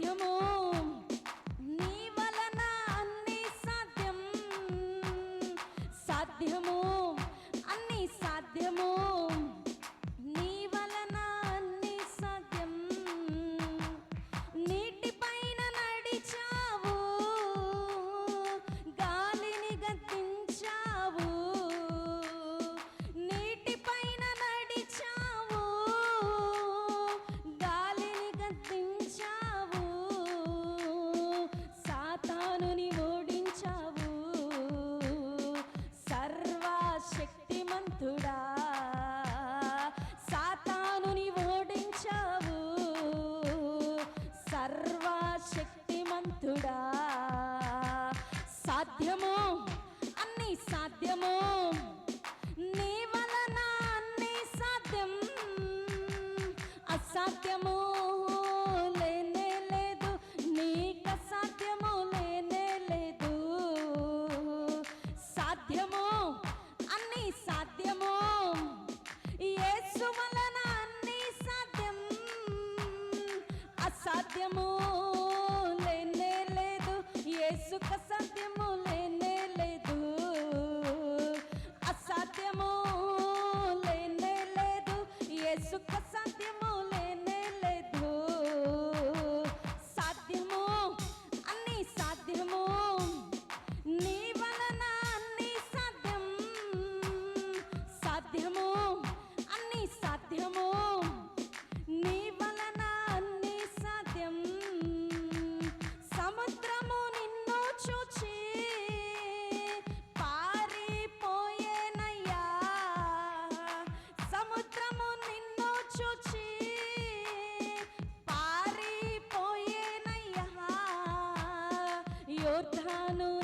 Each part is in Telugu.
de amor. శక్తిమంతుడా? సాధ్యము? అన్ని సాధ్యము? నీ వలన అన్ని సాధ్యం. అసాధ్యము? ওঠানো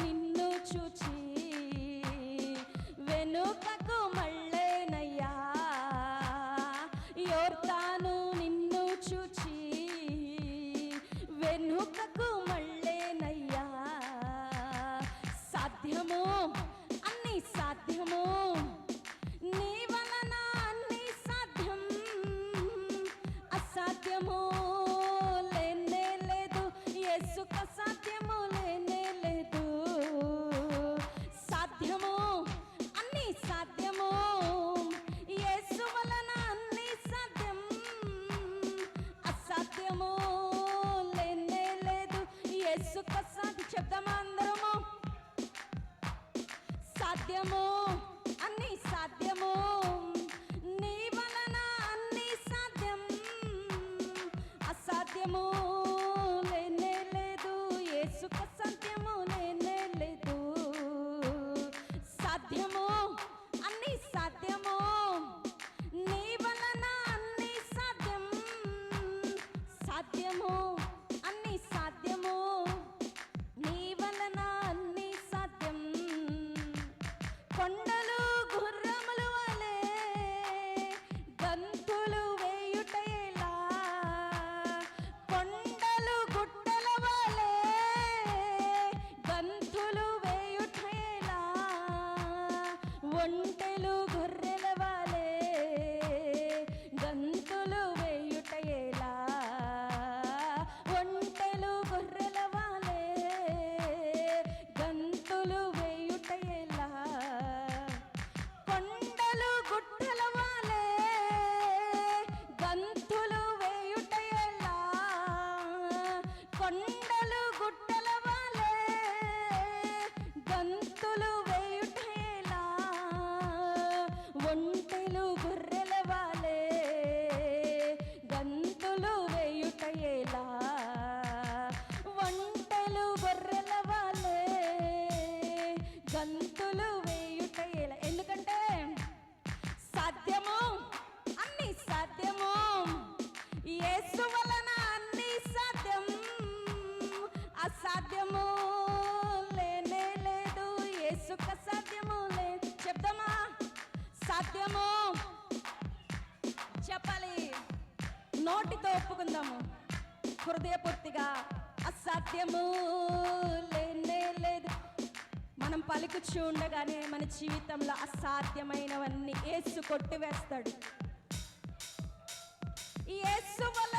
తెలుసుకోసాగి చెప్దామా? గుట్టల వాలే గంతులు వేయుటేలా ఒంటెలు గొర్రెల వాలే గంతులు వేయుటేలా ఒంటెలు గొర్రెల వాలే గంతులు వేయుటేలా ఎందుకంటే సాధ్యము అన్ని సాధ్యము. యేసువ సాధ్యమో చెప్పాలి. నోటితో ఒప్పుకుందాము. హృదయపూర్తిగా అసాధ్యము లేనే లేదు. మనం పలుకుచూ ఉండగానే మన జీవితంలో అసాధ్యమైనవన్నీ ఏసు కొట్టివేస్తాడు. ఈ ఏసు వల్ల